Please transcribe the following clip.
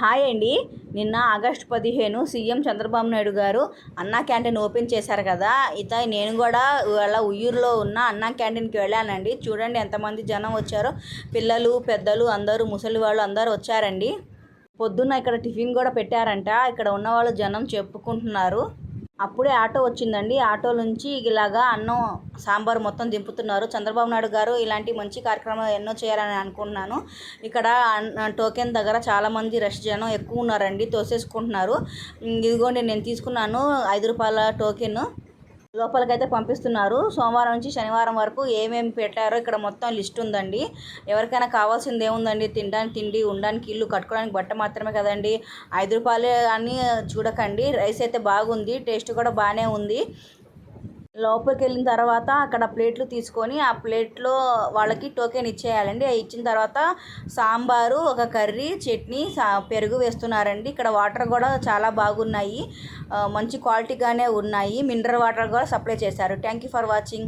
Hi అండి. నిన్న August పదిహేను సీఎం చంద్రబాబు నాయుడు గారు అన్నా క్యాంటీన్ ఓపెన్ చేశారు కదా. ఇత నేను కూడా వాళ్ళ ఉయ్యూరులో ఉన్న అన్నా క్యాంటీన్కి వెళ్ళానండి. చూడండి ఎంతమంది జనం వచ్చారో. పిల్లలు పెద్దలు అందరూ ముసలి వాళ్ళు అందరూ వచ్చారండి. పొద్దున్న ఇక్కడ టిఫిన్ కూడా పెట్టారంట. ఇక్కడ ఉన్న వాళ్ళు జనం చెప్పుకుంటున్నారు. అప్పుడే ఆటో వచ్చిందండి. ఆటో నుంచి ఇలాగా అన్నం సాంబార్ మొత్తం దింపుతున్నారు. చంద్రబాబు నాయుడు గారు ఇలాంటి మంచి కార్యక్రమాలు ఎన్నో చేయాలని అనుకుంటున్నాను. ఇక్కడ టోకెన్ దగ్గర చాలామంది రష్ జనం ఎక్కువ ఉన్నారండి. తోసేసుకుంటున్నారు. ఇదిగోండి నేను తీసుకున్నాను ఐదు రూపాయల టోకెన్. లోపలికైతే పంపిస్తున్నారు. సోమవారం నుంచి శనివారం వరకు ఏమేమి పెట్టారో ఇక్కడ మొత్తం లిస్ట్ ఉందండి. ఎవరికైనా కావాల్సింది ఏముందండి? తినడానికి తిండి ఉండడానికి ఇల్లు కట్టుకోవడానికి బట్ట మాత్రమే కదండి. ఐదు రూపాయలే అని చూడకండి. రైస్ అయితే బాగుంది. టేస్ట్ కూడా బాగానే ఉంది. లోపలికి వెళ్ళిన తర్వాత అక్కడ ప్లేట్లు తీసుకొని ఆ ప్లేట్లో వాళ్ళకి టోకెన్ ఇచ్చేయాలండి. అవి ఇచ్చిన తర్వాత సాంబారు ఒక కర్రీ చట్నీ సా పెరుగు వేస్తున్నారండి. ఇక్కడ వాటర్ కూడా చాలా బాగున్నాయి. మంచి క్వాలిటీగానే ఉన్నాయి. మినరల్ వాటర్ కూడా సప్లై చేశారు. Thank you for watching.